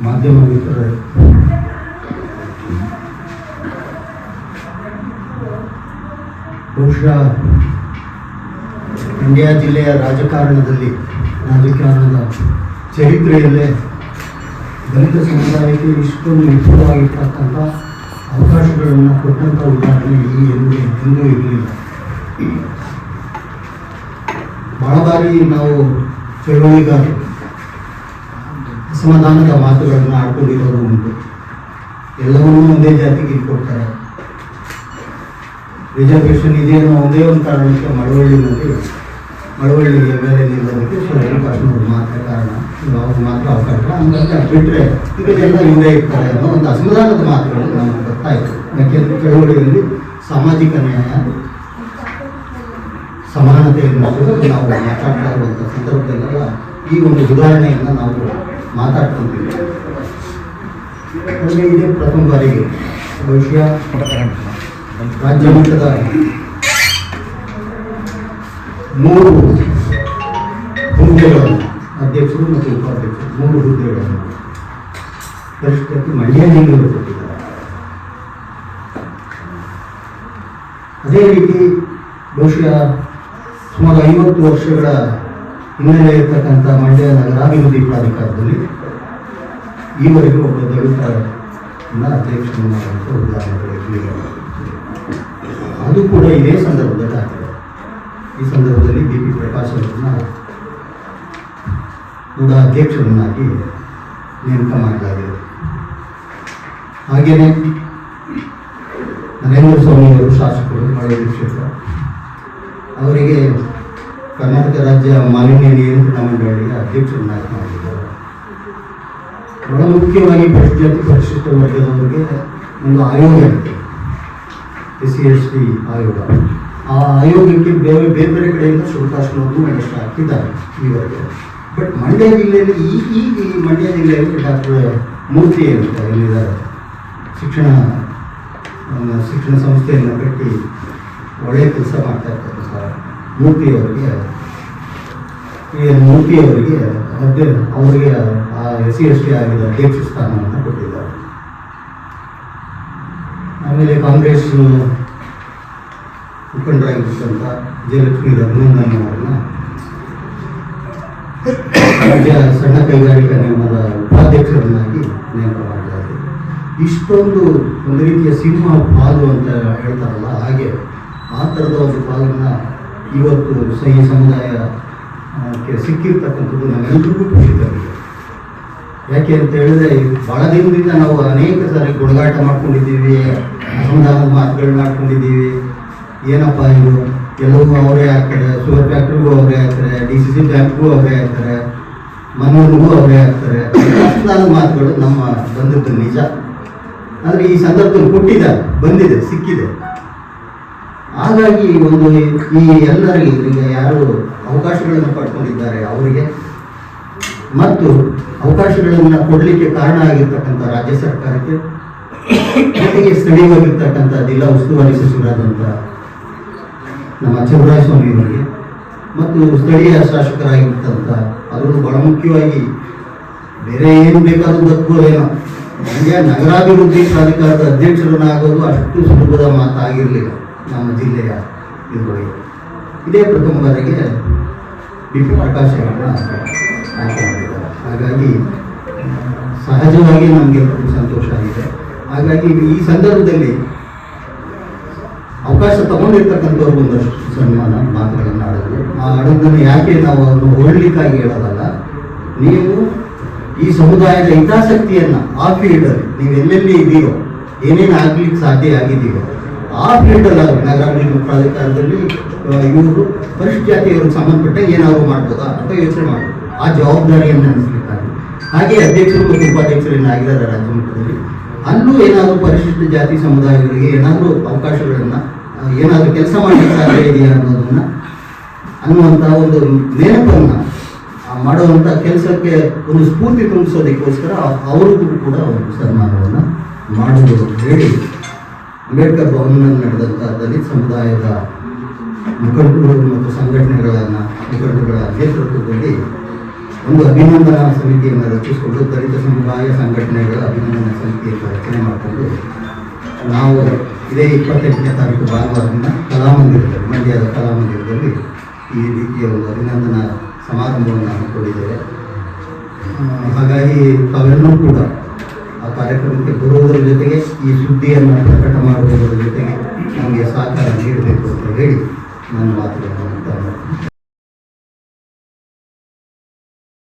ಮಾಧ್ಯಮ ಬಹುಶಃ ಮಂಡ್ಯ ಜಿಲ್ಲೆಯ ರಾಜಕಾರಣದಲ್ಲಿ ರಾಜಕಾರಣದ ಚರಿತ್ರೆಯಲ್ಲೇ ದಲಿತ ಸಮುದಾಯಕ್ಕೆ ಇಷ್ಟೊಂದು ವಿಪುಲವಾಗಿರ್ತಕ್ಕಂಥ ಅವಕಾಶಗಳನ್ನು ಕೊಟ್ಟಂಥ ಉದಾಹರಣೆ ಈ ಎಂದೂ ಎಂದೂ ಇರಲಿಲ್ಲ. ಬಹಳ ಬಾರಿ ನಾವು ಚಳುವಳಿಗಾರರು ಅಸಮಾಧಾನದ ಮಾತುಗಳನ್ನು ಆಡ್ಕೊಂಡಿರೋದು ಉಂಟು. ಎಲ್ಲವನ್ನೂ ಒಂದೇ ಜಾತಿಗೆ ಇಟ್ಕೊಡ್ತಾರೆ. ರಿಸರ್ವೇಷನ್ ಇದೆ ಅನ್ನೋ ಒಂದೇ ಒಂದು ಕಾರಣಕ್ಕೆ ಮಳವಳ್ಳಿನಲ್ಲಿ ಮಳವಳ್ಳಿ ಎಂ ಎಲ್ ಎ ನಿಲ್ಲೋದಕ್ಕೆ ಶ್ರೀನಿವಾಸನವ್ರು ಮಾತ್ರ ಕಾರಣ. ಅವ್ರಿಗೆ ಮಾತ್ರ ಅವಕಾಶ. ಹಂಗಾಗಿ ಬಿಟ್ಟರೆ ಇದಕ್ಕೆಲ್ಲ ಹಿಂದೆ ಇರ್ತಾರೆ ಅನ್ನೋ ಒಂದು ಅಸಮಾಧಾನದ ಮಾತುಗಳು ನಮಗೆ ಗೊತ್ತಾಯಿತು ಯಾಕೆಂದರೆ ಚಳವಳಿಯಲ್ಲಿ ಸಾಮಾಜಿಕ ನ್ಯಾಯ, ಸಮಾನತೆಯನ್ನು ನಾವು ಮಾತಾಡ್ತಾ ಇರುವಂಥ ಸಂದರ್ಭದಲ್ಲೆಲ್ಲ ಈ ಒಂದು ಉದಾಹರಣೆಯನ್ನು ನಾವು ಮಾತಾಡ್ಕೊಂತೀವಿ ಹಾಗೆ ಇದೇ ಪ್ರಥಮ ಬಾರಿಗೆ ಬಹುಶಃ ರಾಜ್ಯ ಮಟ್ಟದ ಮೂರು ಹುದ್ದೆಗಳನ್ನು ಅಧ್ಯಕ್ಷರು ಮತ್ತು ಉಪಾಧ್ಯಕ್ಷರು, ಮೂರು ಹುದ್ದೆಗಳನ್ನು ಪರಿಷ್ಕರಿಸಿ ಮಂಡ್ಯ ಜಿಲ್ಲೆಗೆ ಕೊಟ್ಟಿದ್ದಾರೆ. ಅದೇ ರೀತಿ ಬಹುಶಃ ಸುಮಾರು ಐವತ್ತು ವರ್ಷಗಳ ಹಿನ್ನೆಲೆ ಇರತಕ್ಕಂಥ ಮಂಡ್ಯ ನಗರಾಭಿವೃದ್ಧಿ ಪ್ರಾಧಿಕಾರದಲ್ಲಿ ಈವರೆಗೂ ಒಬ್ಬ ದಲಿತ ಅಧ್ಯಕ್ಷರು ಮಾಡುವಂಥ ಉದಾಹರಣೆಗಳು ಅದು ಕೂಡ ಇದೇ ಸಂದರ್ಭದಲ್ಲಿ ಆಗಿದೆ ಈ ಸಂದರ್ಭದಲ್ಲಿ ಬಿ ಪಿ ಪ್ರಕಾಶ್ ಅವರನ್ನ ಕೂಡ ಅಧ್ಯಕ್ಷರನ್ನಾಗಿ ನೇಮಕ ಮಾಡಲಾಗಿದೆ. ಹಾಗೆಯೇ ನರೇಂದ್ರ ಸ್ವಾಮಿ ಅವರು ಶಾಸಕರು ಮಳವಳ್ಳಿ ಕ್ಷೇತ್ರ, ಅವರಿಗೆ ಕರ್ನಾಟಕ ರಾಜ್ಯ ಮಾಲಿನ್ಯ ನಿಯಂತ್ರಣ ಮಂಡಳಿಯ ಅಧ್ಯಕ್ಷರನ್ನಾಗಿ ಮಾಡಿದ್ದಾರೆ ಬಹಳ ಮುಖ್ಯವಾಗಿ ಪರಿಶಿಷ್ಟ ಪರಿಶಿಷ್ಟ ವರ್ಗದವರಿಗೆ ಒಂದು ಆಯೋಗ ಇರುತ್ತೆ. ಎಸ್ ಸಿ ಎಸ್ ಟಿ ಆಯೋಗ. ಆ ಆಯೋಗಕ್ಕೆ ಬೇರೆ ಬೇರೆ ಬೇರೆ ಕಡೆಯಿಂದ ಶುಲ್ಕಾಶನವನ್ನು ಒಂದಷ್ಟು ಹಾಕಿದ್ದಾರೆ ಈವರೆಗೆ ಬಟ್ ಮಂಡ್ಯ ಜಿಲ್ಲೆಯಲ್ಲಿ ಈ ಈ ಮಂಡ್ಯ ಜಿಲ್ಲೆಯಲ್ಲಿ ಡಾಕ್ಟರ್ ಮೂರ್ತಿ ಅಂತ ಇಲ್ಲಿದ್ದಾರೆ ಶಿಕ್ಷಣ ಶಿಕ್ಷಣ ಸಂಸ್ಥೆಯನ್ನು ಕಟ್ಟಿ ಒಳ್ಳೆಯ ಕೆಲಸ ಮಾಡ್ತಾ ಇರ್ತಕ್ಕಂಥ ಮೂರ್ತಿಯವರಿಗೆ, ಈ ಅದೇ ಅವರಿಗೆ ಆ ಎಸ್ ಸಿ ಎಸ್ ಟಿ ಆಗಿದ್ದ ಅಧ್ಯಕ್ಷ ಸ್ಥಾನವನ್ನು ಕೊಟ್ಟಿದ್ದಾರೆ. ಆಮೇಲೆ ಕಾಂಗ್ರೆಸ್ ಮುಖಂಡರಾಗಿರ್ತಕ್ಕಂಥ ಜಯಲಕ್ಷ್ಮಿ ರಘುನಂದನ್ ಅವರನ್ನ ರಾಜ್ಯ ಸಣ್ಣ ಕೈಗಾರಿಕಾ ನಿಯಮದ ಉಪಾಧ್ಯಕ್ಷರನ್ನಾಗಿ ನೇಮಕ ಮಾಡಲಾಗಿದೆ ಇಷ್ಟೊಂದು ಒಂದು ರೀತಿಯ ಸಿಂಹ ಪಾಲು ಅಂತ ಹೇಳ್ತಾರಲ್ಲ, ಹಾಗೆ ಆ ಥರದ ಒಂದು ಪಾಲನ್ನು ಇವತ್ತು ಸಹಿ ಸಮುದಾಯಕ್ಕೆ ಸಿಕ್ಕಿರ್ತಕ್ಕಂಥದ್ದು ನಮ್ಮೆಲ್ಲರಿಗೂ ಖುಷಿ ತಂದಿದೆ ಯಾಕೆ ಅಂತ ಹೇಳಿದ್ರೆ ಬಹಳ ದಿನದಿಂದ ನಾವು ಅನೇಕ ಸಾರಿ ಗುಣಗಾಟ ಮಾಡ್ಕೊಂಡಿದ್ದೀವಿ ಅಸಮಾಧಾನದ ಮಾತುಗಳನ್ನ ಮಾಡ್ಕೊಂಡಿದ್ದೀವಿ. ಏನಪ್ಪ ಇದು? ಎಲ್ಲವೂ ಅವರೇ ಆಗ್ತಾರೆ ಶುಗರ್ ಫ್ಯಾಕ್ಟ್ರಿಗೂ ಅವರೇ ಆಗ್ತಾರೆ, ಡಿ ಸಿ ಸಿ ಬ್ಯಾಂಕ್ಗೂ ಅವರೇ ಆಗ್ತಾರೆ, ಮನೋರಿಗೂ ಅವರೇ ಆಗ್ತಾರೆ. ಅಸಮಾಧಾನದ ಮಾತುಗಳು ನಮ್ಮ ಬಂದದ್ದು ನಿಜ. ಆದರೆ ಈ ಸಂದರ್ಭದಲ್ಲಿ ಕೊಟ್ಟಿದ್ದಾರೆ ಬಂದಿದೆ, ಸಿಕ್ಕಿದೆ. ಹಾಗಾಗಿ ಒಂದು ಈ ಎಲ್ಲರಿಗೆ ಇದರಿಂದ ಯಾರು ಅವಕಾಶಗಳನ್ನು ಪಡ್ಕೊಂಡಿದ್ದಾರೆ, ಅವರಿಗೆ. ಮತ್ತು ಅವಕಾಶಗಳನ್ನು ಕೊಡಲಿಕ್ಕೆ ಕಾರಣ ಆಗಿರ್ತಕ್ಕಂಥ ರಾಜ್ಯ ಸರ್ಕಾರಕ್ಕೆ, ಜೊತೆಗೆ ಸ್ಥಳೀಯವಾಗಿರ್ತಕ್ಕಂಥ ಜಿಲ್ಲಾ ಉಸ್ತುವಾರಿ ಸಚಿವರಾದಂಥ ನಮ್ಮ ಚೌರಾಯ ಸ್ವಾಮಿಯವರಿಗೆ ಮತ್ತು ಸ್ಥಳೀಯ ಶಾಸಕರಾಗಿರ್ತಂಥ ಅದರಲ್ಲೂ ಬಹಳ ಮುಖ್ಯವಾಗಿ ಬೇರೆ ಏನು ಬೇಕಾದರೂ ಬದುಕೋದೇನೋ ನನಗೆ ನಗರಾಭಿವೃದ್ಧಿ ಪ್ರಾಧಿಕಾರದ ಅಧ್ಯಕ್ಷರನ್ನಾಗೋದು ಅಷ್ಟು ಸುಲಭದ ಮಾತಾಗಿರಲಿಲ್ಲ. ನಮ್ಮ ಜಿಲ್ಲೆಯ ಇದ್ರೊಳಗೆ ಇದೇ ಪ್ರಥಮ ಬಾರಿಗೆ ಬಿ ಪಿ ಆಯ್ಕೆ ಹಾಗಾಗಿ ಸಹಜವಾಗಿ ನಮಗೆ ಸಂತೋಷ ಆಗಿದೆ. ಹಾಗಾಗಿ ಈ ಸಂದರ್ಭದಲ್ಲಿ ಅವಕಾಶ ತಗೊಂಡಿರ್ತಕ್ಕಂಥವ್ರು ಒಂದಷ್ಟು ಸನ್ಮಾನ ಮಾತುಗಳನ್ನು ಆಡೋದು. ಆ ಆಡೋದನ್ನು ಯಾಕೆ ನಾವು ಅದನ್ನು ಹೊರಡ್ಲಿಕ್ಕಾಗಿ ಹೇಳೋದಲ್ಲ, ನೀವು ಈ ಸಮುದಾಯದ ಹಿತಾಸಕ್ತಿಯನ್ನು ಆ ಫೀಲ್ಡಲ್ಲಿ ನೀವು ಎಲ್ಲೆಲ್ಲಿ ಇದೆಯೋ ಏನೇನು ಆಗಲಿಕ್ಕೆ ಸಾಧ್ಯ ಆಗಿದೆಯೋ ಆ ಫೀಲ್ಡಲ್ಲಿ ನಗರಾಭಿವೃದ್ಧಿ ಪ್ರಾಧಿಕಾರದಲ್ಲಿ ಇವರು ಪರಿಶಿಷ್ಟ ಜಾತಿಯವ್ರಿಗೆ ಸಂಬಂಧಪಟ್ಟ ಏನಾದರೂ ಮಾಡ್ಬೋದಾ ಅಂತ ಯೋಚನೆ ಮಾಡೋದು ಆ ಜವಾಬ್ದಾರಿಯನ್ನು ಅನಿಸ್ಲಿಕ್ಕಾಗಿ ಹಾಗೆ ಅಧ್ಯಕ್ಷರು ಮತ್ತು ಉಪಾಧ್ಯಕ್ಷರನ್ನಾಗಿದ್ದಾರೆ ರಾಜ್ಯ ಮಟ್ಟದಲ್ಲಿ. ಅಲ್ಲೂ ಏನಾದರೂ ಪರಿಶಿಷ್ಟ ಜಾತಿ ಸಮುದಾಯಗಳಿಗೆ ಏನಾದರೂ ಅವಕಾಶಗಳನ್ನು ಏನಾದರೂ ಕೆಲಸ ಮಾಡಲಿಕ್ಕೆ ಸಾಧ್ಯ ಇದೆಯಾ ಅನ್ನೋದನ್ನ ಅನ್ನುವಂಥ ಒಂದು ನೆನಪನ್ನು ಮಾಡುವಂಥ ಕೆಲಸಕ್ಕೆ ಒಂದು ಸ್ಫೂರ್ತಿ ತುಂಬಿಸೋದಕ್ಕೋಸ್ಕರ ಅವರಿಗೂ ಕೂಡ ಒಂದು ಸನ್ಮಾನವನ್ನು ಮಾಡುವುದು ಹೇಳಿ ಅಂಬೇಡ್ಕರ್ ಭವನದಲ್ಲಿ ನಡೆದಂಥ ದಲಿತ ಸಮುದಾಯದ ಮುಖಂಡರು ಮತ್ತು ಸಂಘಟನೆಗಳನ್ನು, ಮುಖಂಡರುಗಳ ನೇತೃತ್ವದಲ್ಲಿ ಒಂದು ಅಭಿನಂದನಾ ಸಮಿತಿಯನ್ನು ರಚಿಸಿಕೊಂಡು ದಲಿತ ಸಮುದಾಯ ಸಂಘಟನೆಗಳ ಅಭಿನಂದನಾ ಸಮಿತಿಯನ್ನು ರಚನೆ ಮಾಡಿಕೊಂಡು ನಾವು ಇದೇ ಇಪ್ಪತ್ತೆಂಟನೇ ತಾರೀಕು ಭಾನುವಾರದಿಂದ ಕಲಾಮಂದಿರದಲ್ಲಿ, ಮಂಡ್ಯದ ಕಲಾಮಂದಿರದಲ್ಲಿ ಈ ರೀತಿಯ ಒಂದು ಅಭಿನಂದನಾ ಸಮಾರಂಭವನ್ನು ಹಮ್ಮಿಕೊಂಡಿದ್ದೇವೆ. ಹಾಗಾಗಿ ತಾವೆಲ್ಲರೂ ಕೂಡ ಕಾರ್ಯಕ್ರಮಕ್ಕೆ ಬರುವುದರ ಜೊತೆಗೆ ಈ ಸುದ್ದಿಯನ್ನು ಪ್ರಕಟ ಮಾಡುವುದರ ಜೊತೆಗೆ ನಮಗೆ ಸಹಕಾರ ನೀಡಬೇಕು ಅಂತ ಹೇಳಿ ನನ್ನ ಮಾತುಗಳನ್ನು